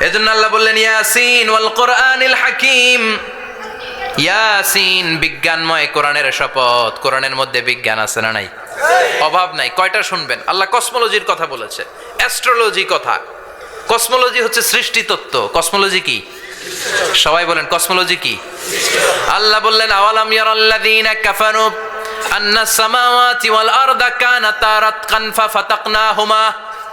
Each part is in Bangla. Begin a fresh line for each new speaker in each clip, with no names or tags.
এজন্য আল্লাহ বললেন, ইয়াসিন ওয়াল কোরআনিল হাকিম। ইয়াসিন বিজ্ঞানময় কোরআনের শপথ। কোরআনের মধ্যে বিজ্ঞান আছে না নাই? অভাব নাই। কয়টা শুনবেন? আল্লাহ কসমোলজির কথা বলেছে। অ্যাস্ট্রোলজি কথা। কসমোলজি হচ্ছে সৃষ্টি তত্ত্ব। কসমোলজি কি? সবাই বলেন, কসমোলজি কি? আল্লাহ বললেন, আওয়ালাম ইয়ারাল্লাযীনা কাফারু আন্না সামাওয়াতি ওয়াল আরদা কানাতা রাতকান ফাফাতাকনাহুমা?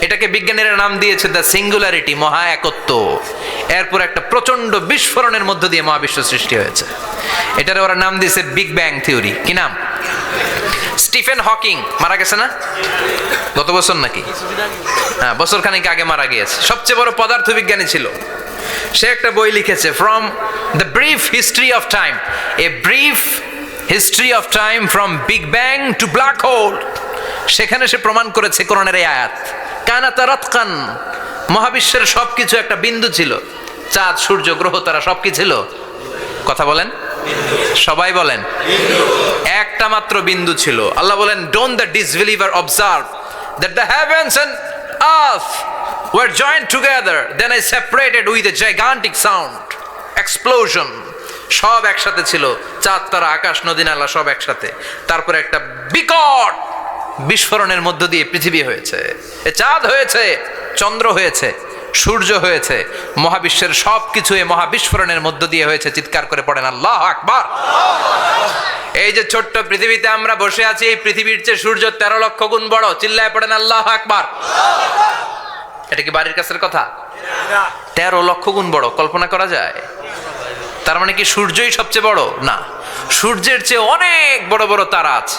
এটাকে বিজ্ঞানীরা নাম দিয়েছে দ্য সিঙ্গুলারিটি, মহা একত্ব। এরপর একটা প্রচণ্ড বিস্ফোরণের মধ্য দিয়ে মহাবিশ্ব সৃষ্টি হয়েছে। এটার ওরা নাম দিয়েছে বিগ ব্যাং থিওরি। কি নাম? Stephen Hawking. মারা গেছে না? গত বছর নাকি? হ্যাঁ বছর খানিক আগে মারা গিয়েছে। সবচেয়ে বড় পদার্থবিজ্ঞানী ছিল। সে একটা বই লিখেছে from the brief history of time a brief history of time from big bang to black hole সেখানে সে প্রমাণ করেছে কোরআনের এই আয়াত। কানা তারাতকান মহাবিশ্বের সবকিছু একটা বিন্দু ছিল। চাঁদ, সূর্য, গ্রহ, তারা সব কি ছিল। কথা বলেন? সবাই বলেন। একটা মাত্র বিন্দু ছিল। আল্লাহ বলেন don't the disbeliever observe that the heavens and earth were joined together, then I separated with a gigantic sound, explosion. সব একসাথে ছিল। চাঁদ, তারা আকাশ, নদী, নালা, সব একসাথে। তারপরে একটা বিকট বিস্ফোরণের মধ্য দিয়ে পৃথিবী হয়েছে। চাঁদ হয়েছে, চন্দ্র হয়েছে, সূর্য হয়েছে, মহাবিশ্বের সব কিছু মহাবিস্ফোরণের মধ্য দিয়ে হয়েছে, চিৎকার করে পড়েন আল্লাহ আকবার। এই যে ছোট্ট পৃথিবীতে আমরা বসে আছি, এই পৃথিবীর চেয়ে সূর্য তেরো লক্ষ গুণ বড়, চিল্লায় পড়েন আল্লাহ আকবার। এটা কি বাড়ির কাছের কথা? তেরো লক্ষ গুণ বড়, কল্পনা করা যায়? তার মানে কি সূর্যই সবচেয়ে বড়? না। সূর্যের চেয়ে অনেক বড় বড় তারা আছে।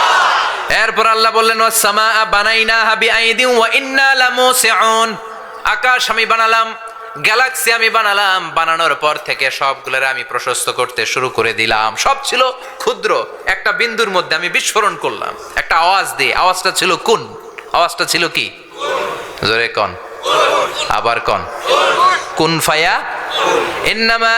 এরপর আল্লাহ বললেন সামা বানাইনা হাবি ওয়া ইন্না লামুসিউন। আকাশ আমি বানালাম, গ্যালাক্সি আমি বানালাম, বানানোর পর থেকে সবগুলোর আমি প্রশস্ত করতে শুরু করে দিলাম। সব ছিল ক্ষুদ্র, একটা বিন্দুর মধ্যে আমি বিস্ফোরণ করলাম। একটা আওয়াজ দিয়ে, আওয়াজটা ছিল কোন? আওয়াজটা ছিল কি? জোরে কন। আবার কন। কুন ফায়া ইন্নামা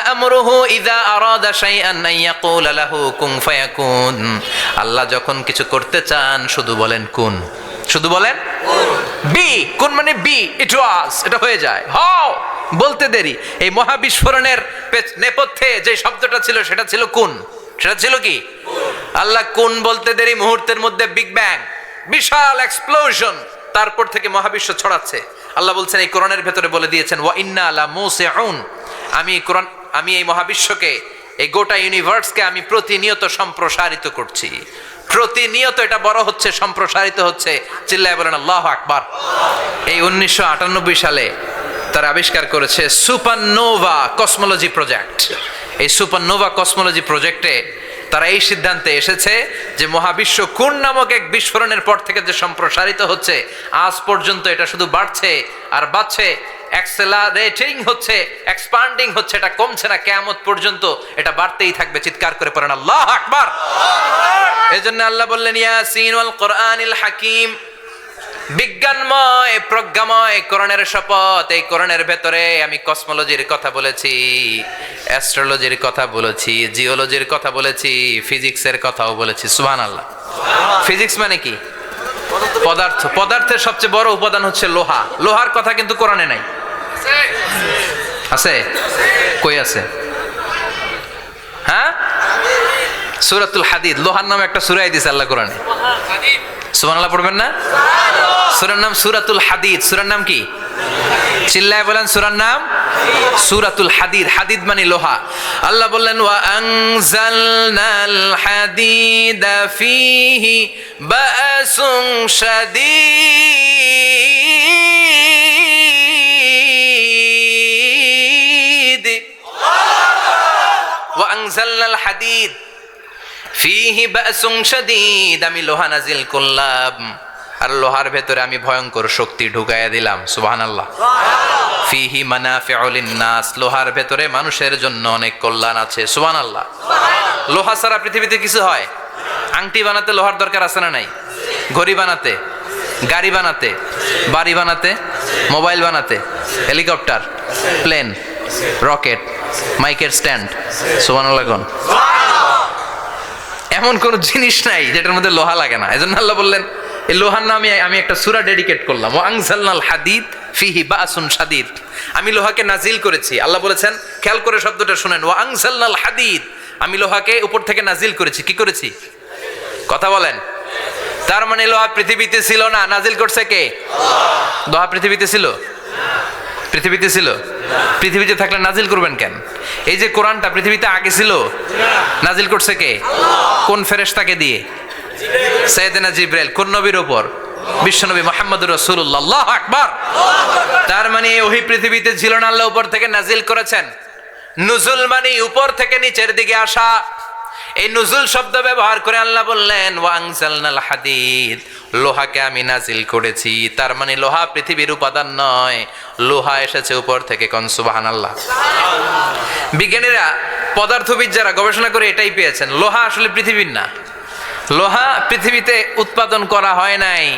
কুন আল্লাহ যখন কিছু করতে চান, শুধু বলেন কুন। শুধু বলেন বি। কোন মানে বি ইট ওয়াজ এটা হয়ে যায়। হাও, বলতে দেরি। এই মহাবিস্ফোরণের নেপথ্যে যে শব্দটা ছিল, সেটা ছিল কোন। সেটা ছিল কি? আল্লাহ কোন বলতে দেরি মুহূর্তের মধ্যে বিগ ব্যাং, বিশাল এক্সপ্লোশন তারপর থেকে মহাবিশ্ব ছড়াচ্ছে। আল্লাহ বলছেন, এই কোরআনের ভেতরে বলে দিয়েছেন, ওয়া ইন্না আলা মুসিউন। আমি কোরআন, আমি এই মহাবিশ্বকে, এই গোটা ইউনিভার্সকে আমি প্রতিনিয়ত সম্প্রসারিত করছি। প্রতিনিয়ত এটা বড় হচ্ছে, সম্প্রসারিত হচ্ছে। চিল্লায় বলেন, আল্লাহ আকবার। এই উনিশশো আটানব্বই সালে তারা আবিষ্কার করেছে সুপারনোভা কসমোলজি প্রজেক্ট। এই সুপারনোভা কসমোলজি প্রজেক্টে তারা এই সিদ্ধান্তে এসেছে যে মহাবিশ্ব কোন নামক এক বিস্ফোরণের পর থেকে যে সম্প্রসারিত হচ্ছে আজ পর্যন্ত এটা শুধু বাড়ছে আর বাড়ছে অ্যাক্সেলারেটিং হচ্ছে এক্সপান্ডিং হচ্ছে এটা কমছে না কেয়ামত পর্যন্ত এটা বাড়তেই থাকবে চিৎকার করে পড়েন আল্লাহ আকবার। এই জন্য আল্লাহ বললেন ইয়াসিন ওয়াল কোরআনিল হাকিম। বিজ্ঞানময়, প্রজ্ঞাময় করণের শপথ। এই করণের ভেতরে আমি কসমোলজির কথা বলেছি, অ্যাস্ট্রোলজির কথা বলেছি, জিওলজির কথা বলেছি, ফিজিক্সের কথাও বলেছি। সুহান আল্লাহ ফিজিক্স মানে কি? পদার্থ। পদার্থের সবচেয়ে বড় উপাদান হচ্ছে লোহা। লোহার কথা কিন্তু কোরআনে নাই। আছে? কই আছে? হ্যাঁ? সুরাতুল হাদিদ, লোহার নামে একটা সুরাই দিছে আল্লাহ কোরআনে। সুবহানাল্লাহ পড়বেন না? সুরার নাম সুরাতুল হাদিদ। সুরার নাম কি? চিল্লায় বলেন সুরার নাম সুরাতুল হাদিদ। হাদিদ মানে লোহা। আল্লাহ বললেন, ওয়া আনজালনাল হাদিদা ফিহি বাসুন শাদীদ। ওয়া আনজালনাল হাদিদ। ফিহি বাসুন শাদীদ আমি লোহা নাজিল করলাম। আর লোহার ভেতরে আমি ভয়ঙ্কর শক্তি ঢুকাইয়া দিলাম সুবহানাল্লাহ। ফিহি মানাফিউল নাস লোহার ভেতরে মানুষের জন্য অনেক কল্যাণ আছে সুবহানাল্লাহ। লোহা ছাড়া পৃথিবীতে কিছু হয়? আংটি বানাতে লোহার দরকার আছে না নাই? ঘড়ি বানাতে গাড়ি বানাতে বাড়ি বানাতে মোবাইল বানাতে হেলিকপ্টার প্লেন রকেট মাইকের স্ট্যান্ড সুবহানাল্লাহ কোন? এমন কোন জিনিস নাই যেটার মধ্যে লোহা লাগে না। এজন্য আল্লাহ বললেন, এই লোহার নামে আমি একটা সুরা ডেডিকেট করলাম। ও আংসালনাল হাদিদ ফিহি বাসুন সাদিদ আমি লোহাকে নাজিল করেছি। আল্লাহ বলেছেন, খেয়াল করে শব্দটা শুনেন। ও আংসালনাল হাদিদ। আমি লোহাকে উপর থেকে নাজিল করেছি। কি করেছি? কথা বলেন। তার মানে লোহা পৃথিবীতে ছিল না। নাজিল করছে কে? লোহা পৃথিবীতে ছিল? পৃথিবীতে ছিল? পৃথিবীতে থাকলে নাজিল করবেন কেন? এই যে কোরআনটা পৃথিবীতে আগে ছিল, নাজিল করছে কে? কোন ফেরেশতাকে দিয়ে? সৈয়দনা জিব্রাইল, কোন নবীর ওপর? বিশ্বনবী মোহাম্মদুর রাসূলুল্লাহ, আল্লাহু আকবার। তার মানে ওই পৃথিবীতে ছিল না, আল্লাহ উপর থেকে নাজিল করেছেন। নুজুল মানে উপর থেকে নিচের দিকে আসা। এই নুজুল শব্দ ব্যবহার করে আল্লাহ বললেন ওয়াংসালনাল হাদিদ। লোহাকে আমি নাজিল করেছি। তার মানে লোহা পৃথিবীর উপাদান নয়। লোহা এসেছে উপর থেকে কন? আল্লাহ বিজ্ঞানীরা পদার্থবিদ যারা গবেষণা করে এটাই পেয়েছেন। লোহা আসলে পৃথিবীর না। লোহা পৃথিবীতে উৎপাদন করা হয় নাই।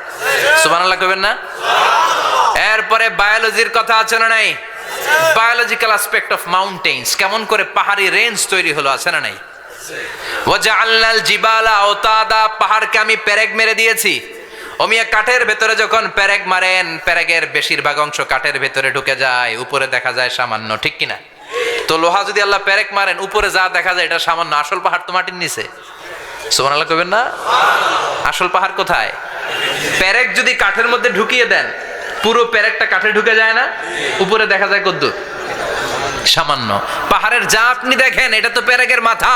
সুবহানাল্লাহ কইবেন না? এরপরে বায়োলজির কথা আছে না নাই? বায়োলজিক্যাল অ্যাসপেক্ট অফ মাউন্টেন্স কেমন করে পাহাড়ি রেঞ্জ তৈরি হলো আছে না নাই? ওয়াজআলনাল জিবালা আওতাদা, পাহাড়কে আমি পেরেক মেরে দিয়েছি। অমিয়া কাঠের ভেতরে যখন প্যারেক মারেন, প্যারেকের বেশিরভাগ অংশ কাঠের ভেতরে ঢুকে যায়, উপরে দেখা যায় সামান্য, ঠিক কিনা? তো লোহা যদি আল্লাহ প্যারেক মারেন, উপরে যা দেখা যায়, এটা সামান্য। আসল পাহাড় তো মাটির নিচে। সুমান আল্লাহ কবেন না? আসল পাহাড় কোথায়? প্যারেক যদি কাঠের মধ্যে ঢুকিয়ে দেন, পুরো প্যারেকটা কাঠে ঢুকে যায় না? উপরে দেখা যায় কদ্দুর। সামান্য। পাহাড়ের যা আপনি দেখেন, এটা তো পেরেকের মাথা।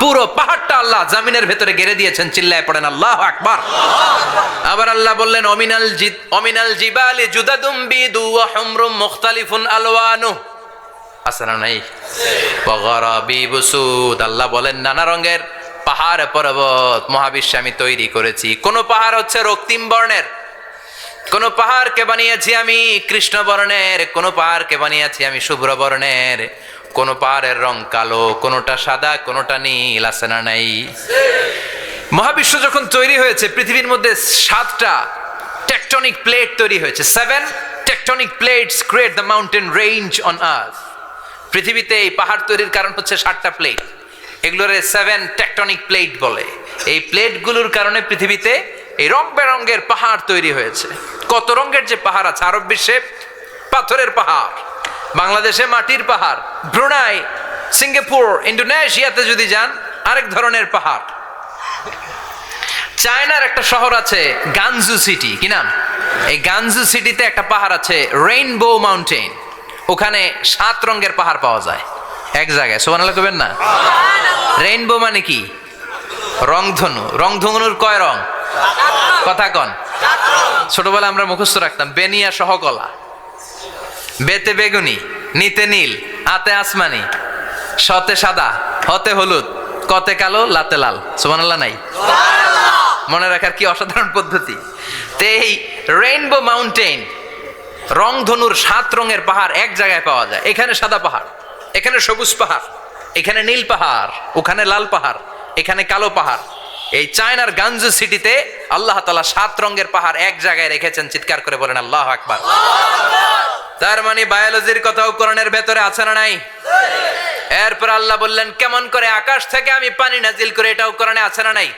পুরো পাহাড়টা আল্লাহ জামিনের ভেতরে গেড়ে দিয়েছেন, চিল্লায় পড়েন, আল্লাহ আকবার। আবার আল্লাহ বললেন, অমিনাল অমিনাল জিবালি জুদাদুম বিদু ওয়া মুখতালিফুন আলওয়ানু। আছে না নাই? ওয়াগারাবি বুসুদ আল্লাহ বলেন, নানা রঙের পাহাড় পর্বত মহাবিশ্বে আমি তৈরি করেছি। কোন পাহাড় হচ্ছে রক্তিম বর্ণের। কোন পাহাড়কে বানিয়েছি আমি কৃষ্ণ বর্ণের। কোন পাহাড়কে বানিয়েছি আমি শুভ্র বর্ণের। কোন পাহাড়ের রং কালো, কোনটা সাদা, কোনটা নীল, আছে না নাই? মহাবিশ্ব যখন তৈরি হয়েছে, পৃথিবীর মধ্যে সাতটা টেকটনিক প্লেট তৈরি হয়েছে। Seven tectonic plates create the mountain range on earth পৃথিবীতে এই পাহাড় তৈরির কারণ হচ্ছে সাতটা প্লেট এগুলোরে সেভেন টেকটনিক প্লেট বলে। এই প্লেটগুলোর কারণে পৃথিবীতে এই রং বেরঙ্গের পাহাড় তৈরি হয়েছে। কত রঙের যে পাহাড় আছে, আরব বিশ্বে পাথরের পাহাড়, বাংলাদেশে মাটির পাহাড়, ব্রুনাই, সিঙ্গাপুর ইন্ডোনেশিয়াতে যদি যান, আরেক ধরনের পাহাড়। চায়নার একটা শহর আছে গানজু সিটি, কি নাম? এই গানজু সিটিতে একটা পাহাড় আছে রেইনবো মাউন্টেন ওখানে সাত রঙের পাহাড় পাওয়া যায়। এক জায়গায় কবেন না? রেইনবো মানে কি? রংধনু। রংধনুর কয় রং? কথা কন। ছোটবেলা আমরা মুখস্থ রাখতাম, বেনিয়া সহকলা। বেতে বেগুনি, নিতে নীল আতে আসমানি, সতে সাদা, হতে হলুদ, কতে কালো, লাতে লাল। সুবহানাল্লাহ নাই? মনে রাখার কি অসাধারণ পদ্ধতি? তো এই রেইনবো মাউন্টেন রংধনুর সাত রঙের পাহাড় এক জায়গায় পাওয়া যায়। এখানে সাদা পাহাড়, এখানে সবুজ পাহাড়। এখানে নীল পাহাড়, ওখানে লাল পাহাড়, এখানে কালো পাহাড়। এই চায়নার গাঞ্জু সিটিতে আল্লাহ তালা সাত রঙের পাহাড় এক জায়গায় রেখেছেন, চিৎকার করে বলেন, আল্লাহ আকবার। তার মানে বায়োলজির কথাও কোরআনের ভেতরে আছে না নাই? এরপর আল্লাহ বললেন, কেমন করে আকাশ থেকে আমি পানি নাজিল করে এটাও কোরআনে আছে না নাই?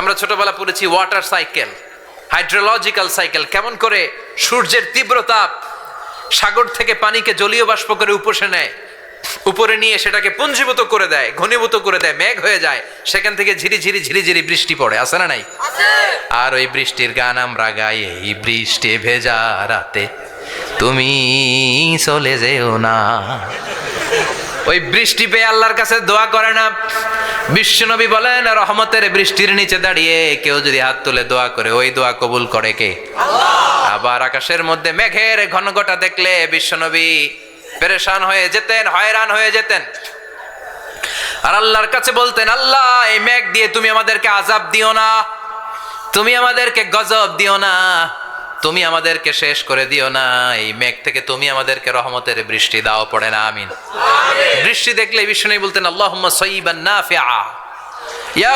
আমরা ছোটবেলা পড়েছি ওয়াটার সাইকেল, হাইড্রোলজিক্যাল সাইকেল। কেমন করে সূর্যের তীব্র তাপ সাগর থেকে পানিকে জলীয় বাষ্প করে উপসে নেয়। উপরে নিয়ে সেটাকে পুঞ্জীভূত করে দেয় ঘনীভূত করে দেয় মেঘ হয়ে যায়। সেখান থেকে ঝিরি ঝিরি ঝিরি ঝিরি বৃষ্টি পড়ে আছে না নাই? আর ওই বৃষ্টির গান আমরা গাই এই বৃষ্টি ভেজা রাতে। তুমি চলে যেও না। ওই বৃষ্টি পেয়ে আল্লাহর কাছে দোয়া করে না। বিশ্বনবী বলেন রহমতের বৃষ্টির নিচে দাঁড়িয়ে কেউ যদি হাত তুলে দোয়া করে ওই দোয়া কবুল করে কে? আবার আকাশের মধ্যে মেঘের ঘনঘটা দেখলে বিশ্বনবী পেরেশান হয়ে যেতেন, হয়রান হয়ে যেতেন। আর আল্লাহর কাছে বলতেন, আল্লাহ, এই মেঘ দিয়ে তুমি আমাদেরকে আজাব দিও না, তুমি আমাদেরকে গজব দিও না, তুমি আমাদেরকে শেষ করে দিও না। এই মেঘ থেকে তুমি আমাদেরকে রহমতের বৃষ্টি দাও, পড়ে না, আমিন। বৃষ্টি দেখলে বিষ্ণু বলতেন, আল্লাহুম্মা সাইয়িবান নাফিআ। ইয়া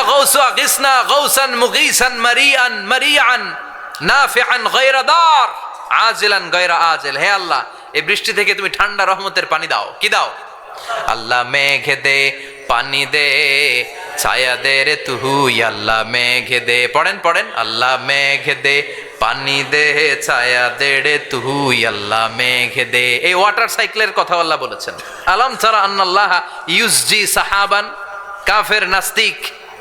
নাফিআন গায়রা দার। আজিলান গায়রা আজিল। হে আল্লাহ এই বৃষ্টি থেকে তুমি ঠান্ডা রহমতের পানি দাও। কি দাও? আল্লাহ মেঘে দে, পানি দে, ছায়া দে রে তুহু আল্লাহ মেঘে দে। পড়েন পড়েন। আল্লাহ মেঘে দে, পানি দে, ছায়া দে রে তুহু আল্লাহ মেঘে দে। এই ওয়াটার সাইকেলের কথা আল্লাহ বলেছেন। আলম ছাড়া আন্নাল্লাহ ইউসজি সাহাবান, কাফের নাস্তিক,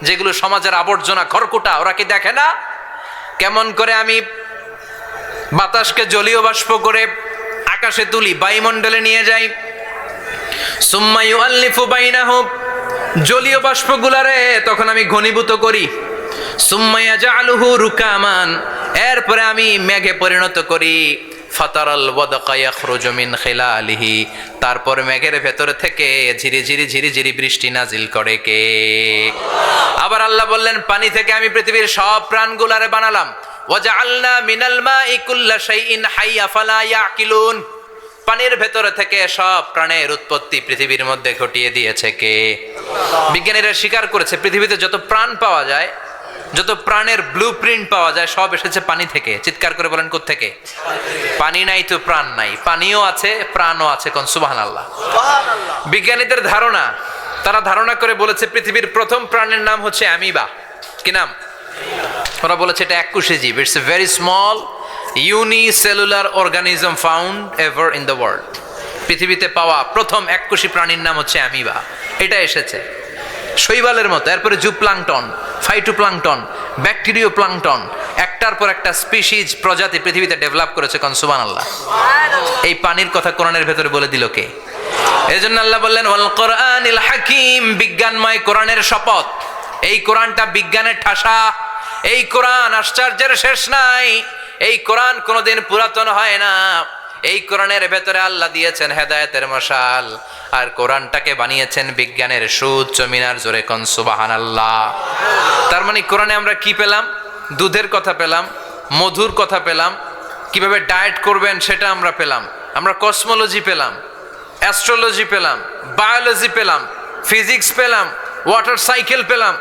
যেগুলো সমাজের আবর্জনা খড়কুটা, ওরা কি দেখে না? কেমন করে আমি বাতাসকে জলীয় বাষ্প করে আকাশে তুলি, বায়ুমণ্ডলে নিয়ে যাই। সুম্মায়ু আল্লিফু বাইনাহুম জলীয় বাষ্পগুলারে তখন আমি ঘনীভূত করি। সুম্মাইয়া জালুহু রুকামান, এরপরে আমি মেঘে পরিণত করি। ফাতারাল ওয়াদাকা ইয়াখরুজু মিন খিলালিহি, তারপর মেঘের ভেতর থেকে ঝিরি ঝিরি ঝিরি ঝিরি বৃষ্টি নাজিল করে কে। আবার আল্লাহ বললেন, পানি থেকে আমি পৃথিবীর সব প্রাণগুলারে বানালাম। ওয়াজআলনা মিনাল মাই কুল্লা শাইইন হাইয়া ফালা ইয়াকিলুন। পানির ভেতরে থেকে সব প্রাণের উৎপত্তি পৃথিবীর মধ্যে ঘটিয়ে দিয়েছে কে? বিজ্ঞানীরা স্বীকার করেছে পৃথিবীতে যত প্রাণ পাওয়া যায় যত প্রাণের ব্লু প্রিন্ট পাওয়া যায় সব এসেছে পানি থেকে। চিৎকার করে বলেন থেকে পানি নাই তো প্রাণ নাই। পানিও আছে প্রাণও আছে কোন? সুবাহান আল্লাহ বিজ্ঞানীদের ধারণা তারা ধারণা করে বলেছে পৃথিবীর প্রথম প্রাণের নাম হচ্ছে অ্যামিবা। কি নাম? ওরা বলেছে এটা একুশে জীব। It's a very small unicellular organism found ever in the world পৃথিবীতে পাওয়া প্রথম এককোষী প্রাণীর নাম হচ্ছে অ্যামিবা। এটা এসেছে। শৈবালের মতো। এরপরে জুপ্লাংটন, ফাইটোপ্লাংটন ব্যাকটেরিও প্লাংটন একটার পর একটা স্পিসিজ প্রজাতি পৃথিবীতে ডেভেলপ করেছে কনসুবান আল্লাহ এই পানির কথা কোরআনের ভেতরে বলে দিল কে? এই জন্য আল্লাহ বললেন, ওয়াল কোরআনিল হাকিম, বিজ্ঞানময় কোরআনের শপথ। এই কোরআনটা বিজ্ঞানের ঠাসা এই কোরআন আশ্চর্যের শেষ নাই। এই কোরআন কোনোদিন পুরাতন হয় না। এই কোরআনের ভেতরে আল্লাহ দিয়েছেন হেদায়েতের মশাল। আর কোরআনটাকে বানিয়েছেন বিজ্ঞানের সুউচ্চ মিনার জোরে কন সুবাহান আল্লাহ তার মানে কোরআনে আমরা কি পেলাম? দুধের কথা পেলাম, মধুর কথা পেলাম। কীভাবে ডায়েট করবেন সেটা আমরা পেলাম। আমরা কসমোলজি পেলাম, অ্যাস্ট্রোলজি পেলাম, বায়োলজি পেলাম, ফিজিক্স পেলাম, ওয়াটার সাইকেল পেলাম